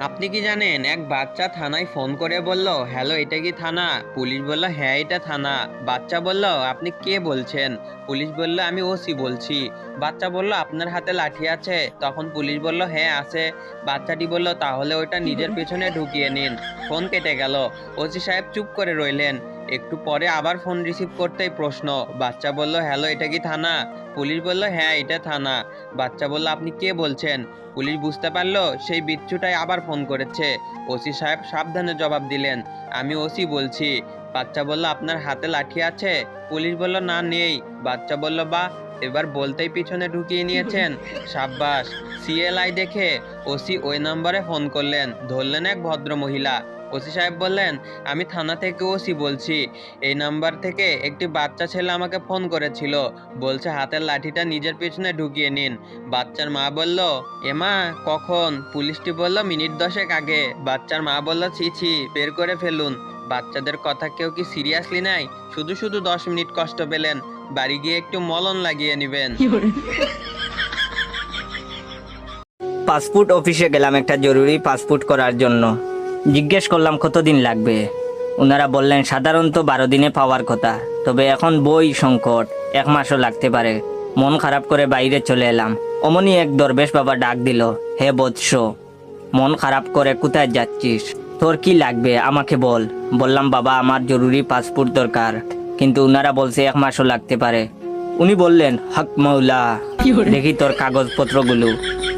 আপনি কি জানেন, এক বাচ্চা থানায় ফোন করে বলল, হ্যালো, এটা কি থানা? পুলিশ বলল হ্যাঁ এটা থানা। বাচ্চা বলল, আপনি কে বলছেন? পুলিশ বলল, আমি ওসি বলছি। বাচ্চা বলল, আপনার হাতে লাঠি আছে। তখন পুলিশ বলল হ্যাঁ আছে। বাচ্চাটি বলল, তাহলে ওইটা নিজের পেছনে ঢুকিয়ে নিন। ফোন কেটে গেল। ওসি সাহেব চুপ করে রইলেন। একটু পরে আবার ফোন রিসিভ করতেই প্রশ্ন। বাচ্চা বলল, হ্যালো, এটা কি থানা? পুলিশ বলল হ্যাঁ এটা থানা। বাচ্চা বলল আপনি কে? বলছেন। পুলিশ বুঝতে পারল সেই বিচ্ছুটাই আবার ফোন করেছে। ওসি সাহেব সাবধানে জবাব দিলেন আমি ওসি বলছি। বাচ্চা বলল আপনার হাতে লাঠি আছে? পুলিশ বলল না নেই। বাচ্চা বলল বা এবার বলতেই পিছনে ঢুকিয়ে নিয়েছেন? সাব্বাস সিএলআই দেখে ওসি ওই নম্বরে ফোন করলেন ধরলেন এক ভদ্র মহিলা ওসি সাহেব বললেন, আমি থানা থেকে ওসি বলছি। এই নাম্বার থেকে একটি বাচ্চা ছেলে আমাকে ফোন করেছিল। বলছে হাতের লাঠিটা নিজের পেছনে ঢুকিয়ে নিন। বাচ্চার মা বলল এমা কখন? পুলিশটি বলল, মিনিট দশেক আগে। বাচ্চার মা বলল, ছি ছি, বের করে ফেলুন। বাচ্চাদের কথা কেউ কি সিরিয়াসলি নাই শুধু শুধু দশ মিনিট কষ্ট পেলেন। বাড়ি গিয়ে একটু মলন লাগিয়ে নেবেন। পাসপোর্ট অফিসে গেলাম একটা জরুরি পাসপোর্ট করার জন্য। জিজ্ঞেস করলাম, কতদিন লাগবে? ওনারা বললেন, সাধারণত বারো দিনে পাওয়ার কথা। তবে এখন বই সংকট, এক মাসও লাগতে পারে। মন খারাপ করে বাইরে চলে এলাম। অমনি এক দরবেশ বাবা ডাক দিল, হে বৎস, মন খারাপ করে কোথায় যাচ্ছিস? তোর কি লাগবে? আমাকে বল। বললাম, বাবা, আমার জরুরি পাসপোর্ট দরকার। কিন্তু ওনারা বলছে, এক মাসও লাগতে পারে। উনি বললেন হক মৌলা দেখি তোর কাগজপত্রগুলো।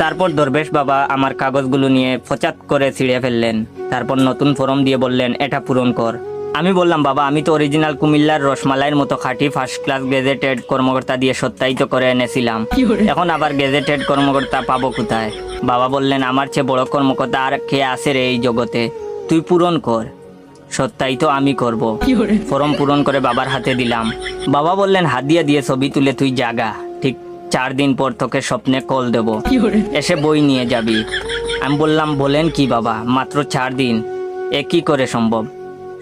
তারপর দরবেশ বাবা আমার কাগজগুলো নিয়ে ফচাত করে ছিঁড়ে ফেললেন। তারপর নতুন ফর্ম দিয়ে বললেন এটা পূরণ কর। আমি বললাম বাবা আমি তো অরিজিনাল কুমিল্লার রসমালাইয়ের মতো খাঁটি ফার্স্ট ক্লাস গেজেটেড কর্মকর্তা দিয়ে সত্যায়িত করে এনেছিলাম। এখন আবার গেজেটেড কর্মকর্তা পাবো কোথায়? বাবা বললেন আমার চেয়ে বড় কর্মকর্তা আর কে আছে রে এই জগতে? তুই পূরণ কর। সত্যায়িত আমি করব। ফর্ম পূরণ করে বাবার হাতে দিলাম। বাবা বললেন, হাত দিয়ে দিয়ে ছবি তুলে তুই জাগা। ঠিক চার দিন পর তোকে স্বপ্নে কল দেব। এসে বই নিয়ে যাবি। আমি বললাম, বলেন কি বাবা, মাত্র চার দিন। এ কি করে সম্ভব?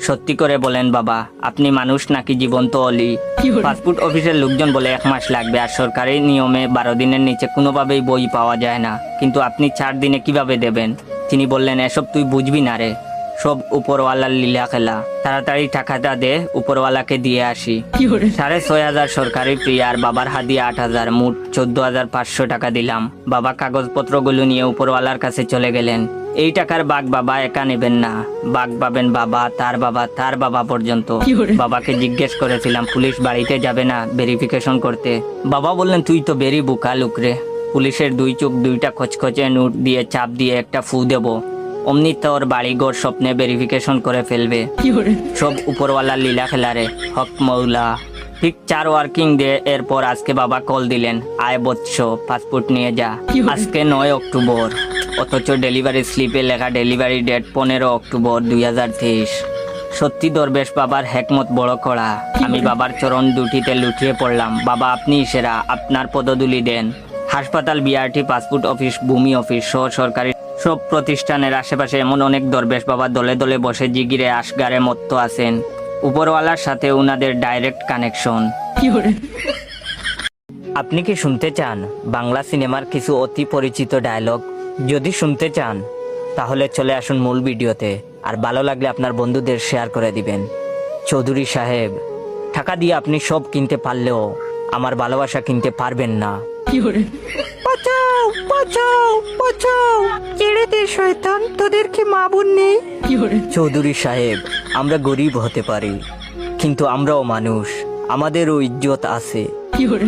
সত্যি করে বলেন বাবা, আপনি মানুষ নাকি জীবন্ত অলি? পাসপোর্ট অফিসের লোকজন বলে এক মাস লাগবে, আর সরকারি নিয়মে বারো দিনের নিচে কোনোভাবেই বই পাওয়া যায় না। কিন্তু আপনি চার দিনে কীভাবে দেবেন? তিনি বললেন, এসব তুই বুঝবি না রে। সব উপরওয়ালার লীলা খেলা। তাড়াতাড়ি টাকাটা দে উপরওয়ালাকে দিয়ে আসি। সাড়ে ছয় হাজার সরকারি ফি আর বাবার হাদিয়ে আট হাজার মোট চোদ্দ হাজার পাঁচশো টাকা দিলাম। বাবা কাগজপত্রগুলো নিয়ে উপরওয়ালার কাছে চলে গেলেন। এই টাকার বাঘ বাবা একা নেবেন না। বাঘ পাবেন বাবা তার বাবা তার বাবা পর্যন্ত। বাবাকে জিজ্ঞেস করেছিলাম পুলিশ বাড়িতে যাবে না ভেরিফিকেশন করতে? বাবা বললেন তুই তো বেরি বুকা লুকরে পুলিশের দুই চোখ দুইটা খচখচে নোট দিয়ে চাপ দিয়ে একটা ফু দেবো। অমনি তোর বাড়িঘর স্বপ্নে ভেরিফিকেশন করে ফেলবে। সব উপরওয়ালা লীলা খেলারে হক মৌলা। ঠিক চার ওয়ার্কিং ডে এরপর আজকে বাবা কল দিলেন আয় বৎস পাসপোর্ট নিয়ে যা। আজকে নয় অক্টোবর অথচ ডেলিভারি স্লিপে লেখা ডেলিভারি ডেট পনেরো অক্টোবর দুই হাজার তেইশ। সত্যি দরবেশ বাবার হেকমত বড় করা আমি বাবার চরণ দুটিতে লুটিয়ে পড়লাম বাবা আপনি সেরা আপনার পদধূলি দেন। হাসপাতাল বিআরটি পাসপোর্ট অফিস ভূমি অফিস সহ সরকারি সব প্রতিষ্ঠানের আশেপাশে এমন অনেক দরবেশ বাবা দলে দলে বসে জিগিরে আসগারে মত্ত আছেন। উপরওয়ালার সাথে উনাদের ডাইরেক্ট কানেকশন আপনি কি শুনতে চান? বাংলা সিনেমার কিছু অতি পরিচিত ডায়লগ যদি শুনতে চান তাহলে চলে আসুন মূল ভিডিওতে। আর ভালো লাগলে আপনার বন্ধুদের শেয়ার করে দিবেন। চৌধুরী সাহেব টাকা দিয়ে আপনি সব কিনতে পারলেও আমার ভালোবাসা কিনতে পারবেন না। বাঁচাও বাঁচাও বাঁচাও। ছেড়ে দে, শয়তান, তোদের কি মা নেই? চৌধুরী সাহেব, আমরা গরিব হতে পারি, কিন্তু আমরাও মানুষ, আমাদেরও ইজ্জত আছে।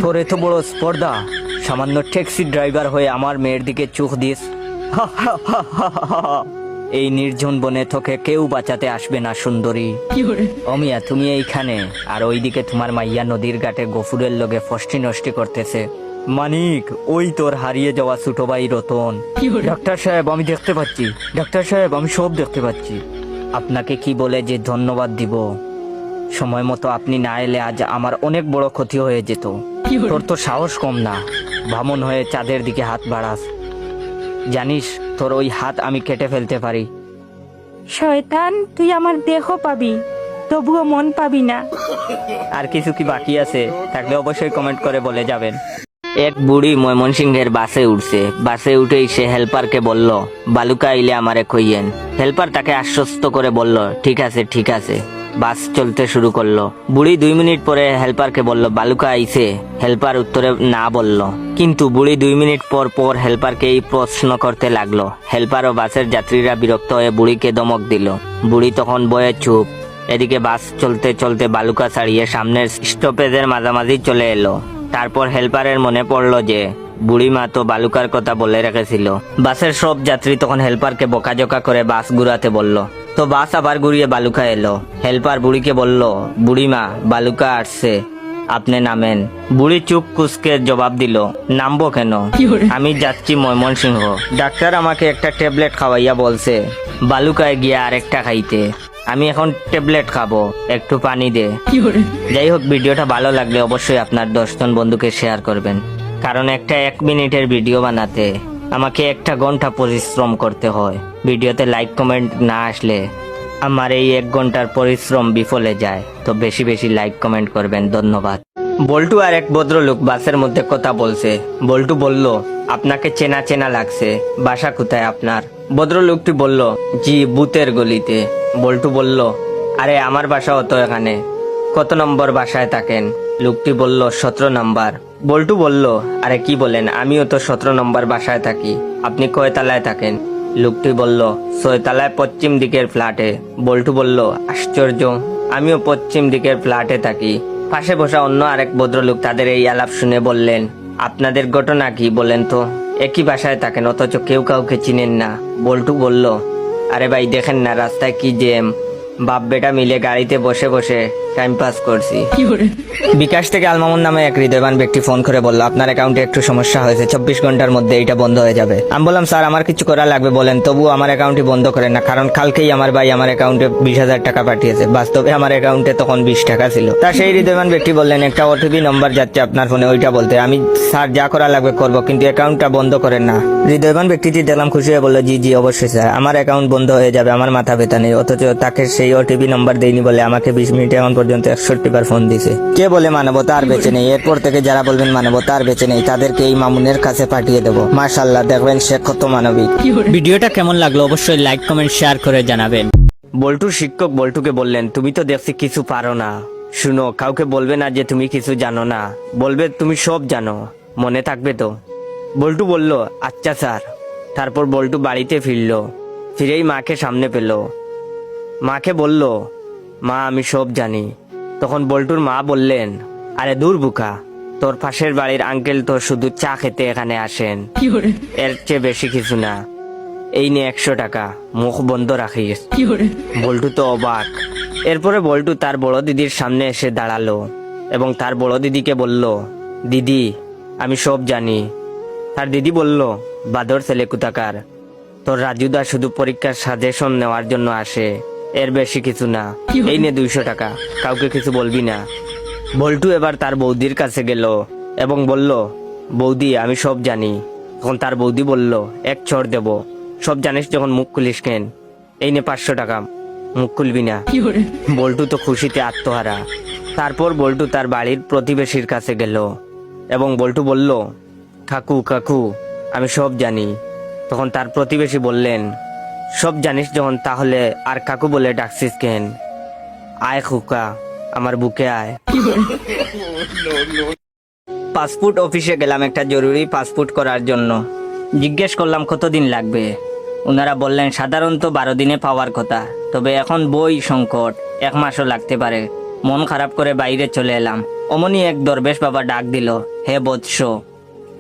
তোর এত বড় স্পর্ধা, সামান্য ট্যাক্সি ড্রাইভার হয়ে আমার মেয়ের দিকে চোখ দিস। এই নির্জন বনে তোকে কেউ বাঁচাতে আসবে না, সুন্দরী। অমিয়া, তুমি এইখানে, আর ওইদিকে তোমার মাইয়া নদীর ঘাটে গফুরের লগে ফষ্টি নষ্টি করতেছে। মানিক ওই তোর হারিয়ে যাওয়া ছোট ভাই রতন। ডাক্তার সাহেব আমি দেখতে পাচ্ছি। ডাক্তার সাহেব আমি সব দেখতে পাচ্ছি। আপনাকে কি বলে যে ধন্যবাদ দিব? সময় মতো আপনি না এলে আজ আমার অনেক বড় ক্ষতি হয়ে যেত। তোর তো সাহস কম না। বামন হয়ে চাঁদের দিকে হাত বাড়াস। জানিস তোর ওই হাত আমি কেটে ফেলতে পারি। শয়তান তুই আমার দেহ পাবি তবুও মন পাবি না। আর কিছু কি বাকি আছে? থাকলে অবশ্যই কমেন্ট করে বলে যাবেন। এক বুড়ি ময়মনসিংহের বাসে উঠছে। বাসে উঠেই সে হেল্পারকে বলল, বালুকা আইলে আমারে কইয়েন হেল্পার তাকে আশ্বস্ত করে বলল, ঠিক আছে ঠিক আছে। বাস চলতে শুরু করল। বুড়ি দুই মিনিট পরে হেল্পারকে বলল, বালুকা আইছে হেল্পার উত্তরে না বলল। কিন্তু বুড়ি দুই মিনিট পর পর হেল্পারকে এই প্রশ্ন করতে লাগল। হেল্পার ও বাসের যাত্রীরা বিরক্ত হয়ে বুড়িকে দমক দিল। বুড়ি তখন বয়ে চুপ। এদিকে বাস চলতে চলতে বালুকা ছাড়িয়ে সামনের স্টপেজের মাঝামাঝি চলে এলো। তারপর হেল্পারের মনে পড়ল যে বুড়িমা তো বালুকার কথা বলে রেখেছিল। বাসের সব যাত্রী তখন হেল্পারকে বকাঝকা করে বাস ঘুরাতে বলল। তো বাস আবার ঘুরিয়ে বালুকা এলো। হেল্পার বুড়িকে বলল বুড়িমা বালুকা আসছে। আপনি নামেন। বুড়ি চুপ কুসকে জবাব দিল নামবো কেন? আমি যাচ্ছি ময়মনসিংহ। ডাক্তার আমাকে একটা ট্যাবলেট খাওয়াইয়া বলছে বালুকায় গিয়ে আরেকটা খাইতে। আমি এখন ট্যাবলেট খাব একটু পানি দে। যাই হোক ভিডিওটা ভালো লাগলে অবশ্যই আপনার দশজন বন্ধুকে শেয়ার করবেন। কারণ একটা এক মিনিটের ভিডিও বানাতে আমাকে একটা ঘণ্টা পরিশ্রম করতে হয়। ভিডিওতে লাইক কমেন্ট না আসলে আমার এই এক ঘণ্টার পরিশ্রম বিফলে যায়। তো বেশি বেশি লাইক কমেন্ট করবেন। ধন্যবাদ। বল্টু আর এক ভদ্রলোক বাসের মধ্যে কথা বলছে। বল্টু বলল আপনাকে চেনা চেনা লাগছে। বাসা কোথায় আপনার? ভদ্রলোকটি বলল, জি বুতের গলিতে। বল্টু বলল, আরে, আমার বাসা তো এখানে। কত নম্বর বাসায় থাকেন? লোকটি বলল, সতেরো নম্বর। বল্টু বলল, আরে, কি বলেন? আমিও তো সতেরো নম্বর বাসায় থাকি। আপনি কয় তালায় থাকেন? লোকটি বলল ছয়তলায় পশ্চিম দিকের ফ্ল্যাটে। বল্টু বলল, আশ্চর্য, আমিও পশ্চিম দিকের ফ্ল্যাটে থাকি। পাশে বসা অন্য আরেক ভদ্রলোক তাদের এই আলাপ শুনে বললেন, আপনাদের ঘটনা কি বলেন তো? একই বাসায় থাকেন, অথচ কেউ কাউকে চিনেন না। বল্টু বলল, আরে ভাই, দেখেন না, রাস্তায় কি জ্যাম। বাপ বেটা মিলে গাড়িতে বসে বসে টাইম পাস করছি। বিকাশ থেকে আলমামুন নামে এক হৃদয়বান ব্যক্তি ফোন করে বলল আপনার অ্যাকাউন্টে একটু সমস্যা হয়েছে চব্বিশ ঘণ্টার মধ্যে এটা বন্ধ হয়ে যাবে। আমি বললাম স্যার আমার কিছু করা লাগবে বলেন। তবু আমার অ্যাকাউন্টই বন্ধ করেন না কারণ কালকেই আমার ভাই আমার অ্যাকাউন্টে বিশ হাজার টাকা পাঠিয়েছে। বাস্তবে আমার অ্যাকাউন্টে তখন বিশ টাকা ছিল। তা সেই হৃদয়বান ব্যক্তি বললেন একটা ওটিপি নম্বর যাচ্ছে আপনার ফোনে ওইটা বলতে। আমি স্যার যা করা লাগবে করব কিন্তু অ্যাকাউন্টটা বন্ধ করেন না। হৃদয়বান ব্যক্তিটি দেখলাম খুশি হয়ে বলল জি জি অবশ্যই স্যার। আমার অ্যাকাউন্ট বন্ধ হয়ে যাবে আমার মাথা ব্যথা নেই অথচ তাকে সেই ওটিপি নম্বর দেয়নি বলে আমাকে বিশ মিনিট এখন পর্যন্ত একষট্টি বার ফোন দিছে। কে বলে মানবতা আর বেঁচে নেই? এরপর থেকে যারা বলবেন মানবতা আর বেঁচে নেই তাদেরকে এই মামুনের কাছে পাঠিয়ে দেবো। মাশাল্লাহ দেখবেন সে কত মানবিক। ভিডিওটা কেমন লাগল অবশ্যই লাইক কমেন্ট শেয়ার করে জানাবেন। বল্টুর শিক্ষক বল্টুকে বললেন তুমি তো দেখছি কিছু পারো না। শুনো কাউকে বলবে না যে তুমি কিছু জানো না। বলবে তুমি সব জানো। মনে থাকবে তো? বল্টু বলল আচ্ছা স্যার। তারপর বল্টু বাড়িতে ফিরল। ফিরেই মাকে সামনে পেল। মাকে বলল মা আমি সব জানি। তখন বল্টুর মা বললেন আরে দূর বুকা তোর পাশের বাড়ির আঙ্কেল তো শুধু চা খেতে এখানে আসেন। এর চেয়ে বেশি কিছু না। এই নিয়ে একশো টাকা মুখ বন্ধ রাখিস। বল্টু তো অবাক। এরপরে বল্টু তার বড় দিদির সামনে এসে দাঁড়াল এবং তার বড় দিদিকে বলল দিদি আমি সব জানি। তার দিদি বলল বাদর ছেলে কুতাকার তোর রাজুদা শুধু পরীক্ষার সাজেশন নেওয়ার জন্য আসে। এর বেশি কিছু না। এই নে দুইশো টাকা। কাউকে কিছু বলবি না। বল্টু এবার তার বৌদির কাছে গেল এবং বলল বৌদি আমি সব জানি। তখন তার বৌদি বলল এক চড় দেব। সব জানিস যখন মুখ খুলিস কেন? এই নে পাঁচশো টাকা। মুখ খুলবি না। বল্টু তো খুশিতে আত্মহারা। তারপর বল্টু তার বাড়ির প্রতিবেশীর কাছে গেল এবং বল্টু বলল কাকু কাকু আমি সব জানি। তখন তার প্রতিবেশী বললেন সব জানিস যখন, তাহলে আর কাকু বলে ডাকছিস কেন? আয় খুকা, আমার বুকে আয়। পাসপোর্ট অফিসে গেলাম একটা জরুরি পাসপোর্ট করার জন্য। জিজ্ঞেস করলাম, কতদিন লাগবে? ওনারা বললেন, সাধারণত বারো দিনে পাওয়ার কথা। তবে এখন বই সংকট, এক মাসও লাগতে পারে। মন খারাপ করে বাইরে চলে এলাম। অমনি এক দরবেশ বাবা ডাক দিল, হে বৎস,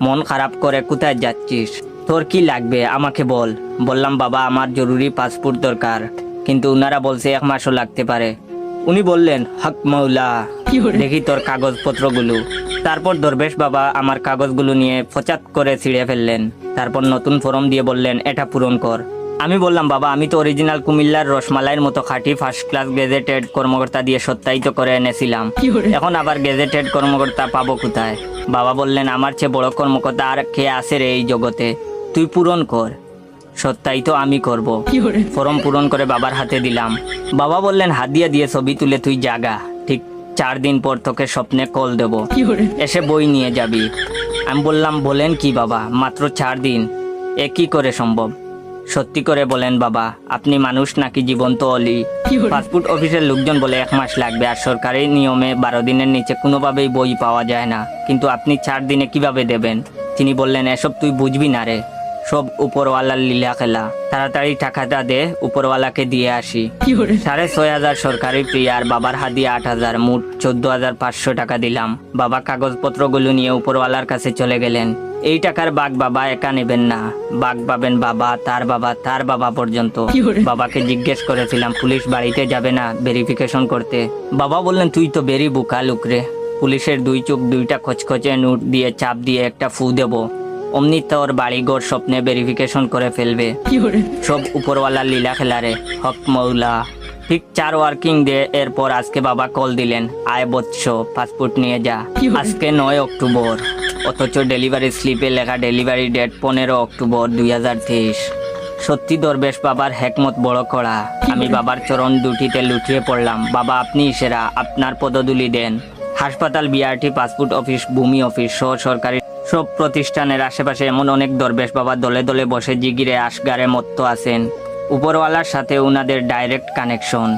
মন খারাপ করে কোথায় যাচ্ছিস? তোর কি লাগবে? আমাকে বল। বললাম বাবা আমার জরুরি পাসপোর্ট দরকার। কিন্তু ওনারা বলছে এক মাসও লাগতে পারে। উনি বললেন হক মৌলা দেখি তোর কাগজপত্রগুলো। তারপর দরবেশ বাবা আমার কাগজগুলো নিয়ে ফচাত করে ছিঁড়ে ফেললেন। তারপর নতুন ফর্ম দিয়ে বললেন এটা পূরণ কর। আমি বললাম বাবা আমি তো অরিজিনাল কুমিল্লার রসমালাইয়ের মতো খাঁটি ফার্স্ট ক্লাস গেজেটেড কর্মকর্তা দিয়ে সত্যায়িত করে এনেছিলাম। এখন আবার গেজেটেড কর্মকর্তা পাবো কোথায়? বাবা বললেন আমার চেয়ে বড় কর্মকর্তা আর কে আছে রে এই জগতে? তুই পূরণ কর। সত্যাই তো আমি করব। ফর্ম পূরণ করে বাবার হাতে দিলাম। বাবা বললেন হাত দিয়ে দিয়ে ছবি তুলে তুই জাগা। ঠিক চার দিন পর তোকে স্বপ্নে কল দেব। এসে বই নিয়ে যাবি। আমি বললাম বলেন কি বাবা? মাত্র চার দিন। এ কি করে সম্ভব? সত্যি করে বলেন বাবা আপনি মানুষ নাকি জীবন্ত অলি? পাসপোর্ট অফিসের লোকজন বলে এক মাস লাগবে আর সরকারি নিয়মে বারো দিনের নিচে কোনোভাবেই বই পাওয়া যায় না। কিন্তু আপনি চার দিনে কীভাবে দেবেন? তিনি বললেন এসব তুই বুঝবি না রে। সব উপরওয়ালার লীলা খেলা। তাড়াতাড়ি টাকাটা দে উপরওয়ালাকে দিয়ে আসি। সাড়ে ছয় হাজার সরকারি ফি আর বাবার হাদিয়ে আট হাজার মোট চোদ্দ হাজার পাঁচশো টাকা দিলাম। বাবা কাগজপত্রগুলো নিয়ে উপরওয়ালার কাছে চলে গেলেন। এই টাকার বাঘ বাবা একা নেবেন না। বাঘ পাবেন বাবা তার বাবা তার বাবা পর্যন্ত। বাবাকে জিজ্ঞেস করেছিলাম পুলিশ বাড়িতে যাবে না ভেরিফিকেশন করতে? বাবা বললেন তুই তো বেরি বুকা লুকরে পুলিশের দুই চোখ দুইটা খচখচে নোট দিয়ে চাপ দিয়ে একটা ফু দেব। অমনি তোর বাড়িঘর স্বপ্নে ভেরিফিকেশন করে ফেলবে। সব উপরওয়ালা লীলা খেলারে হক মৌলা। ঠিক চার ওয়ার্কিং ডে এরপর আজকে বাবা কল দিলেন আয় বৎস পাসপোর্ট নিয়ে যা। আজকে নয় অক্টোবর অথচ ডেলিভারি স্লিপে লেখা ডেলিভারি ডেট পনেরো অক্টোবর দুই হাজার তেইশ। সত্যি দরবেশ বাবার হেকমত বড় করা? আমি বাবার চরণ দুটিতে লুটিয়ে পড়লাম বাবা আপনি সেরা আপনার পদধূলি দেন। হাসপাতাল বিআরটি পাসপোর্ট অফিস ভূমি অফিস সহ সরকারি সব প্রতিষ্ঠানের আশেপাশে এমন অনেক দরবেশ বাবা দলে দলে বসে জিগিরে আসগারে মত্ত আছেন। উপরওয়ালার সাথে উনাদের ডাইরেক্ট কানেকশন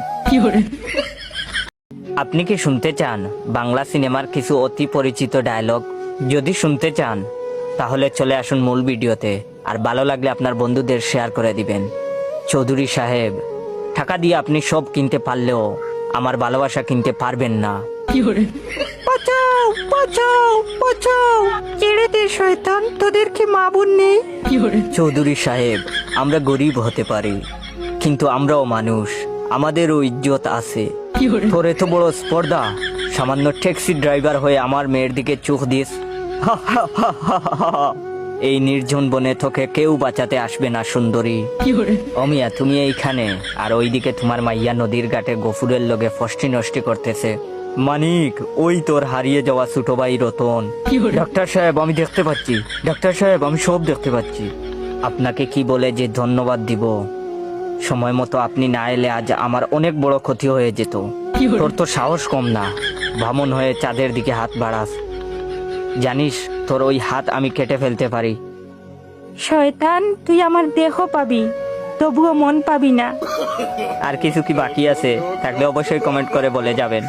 আপনি কি শুনতে চান? বাংলা সিনেমার কিছু অতি পরিচিত ডায়লগ যদি শুনতে চান তাহলে চলে আসুন মূল ভিডিওতে আর ভালো লাগলে আপনার বন্ধুদের শেয়ার করে দিবেন। চৌধুরী সাহেব টাকা দিয়ে আপনি সব কিনতে পারলেও আমার ভালোবাসা কিনতে পারবেন না। বাঁচাও বাঁচাও ছেড়ে দে শয়তান তোদের কি মা বোন নেই চৌধুরী সাহেব আমরা গরিব হতে পারি কিন্তু আমরাও মানুষ আমাদেরও ইজ্জত আছে। তোর এত বড় স্পর্ধা সামান্য ট্যাক্সি ড্রাইভার হয়ে আমার মেয়ের দিকে চোখ দিস। এই নির্জন বনে তোকে কেউ বাঁচাতে আসবে না সুন্দরী। অমিয়া তুমি এইখানে আর ওইদিকে তোমার মাইয়া নদীর ঘাটে গফুরের লগে ফষ্টি নষ্টি করতেছে। মানিক ওই তোর হারিয়ে যাওয়া ছোট ভাই রতন। ডাক্তার সাহেব আমি দেখতে পাচ্ছি। ডাক্তার সাহেব আমি সব দেখতে পাচ্ছি। আপনাকে কি বলে যে ধন্যবাদ দিব? সময় মতো আপনি না এলে আজ আমার অনেক বড় ক্ষতি হয়ে যেত। তোর তো সাহস কম না। ভামন হয়ে চাঁদের দিকে হাত বাড়াস। জানিস তোর ওই হাত আমি কেটে ফেলতে পারি। শয়তান তুই আমার দেহ পাবি তবুও মন পাবি না। আর কিছু কি বাকি আছে? থাকলে অবশ্যই কমেন্ট করে বলে যাবেন।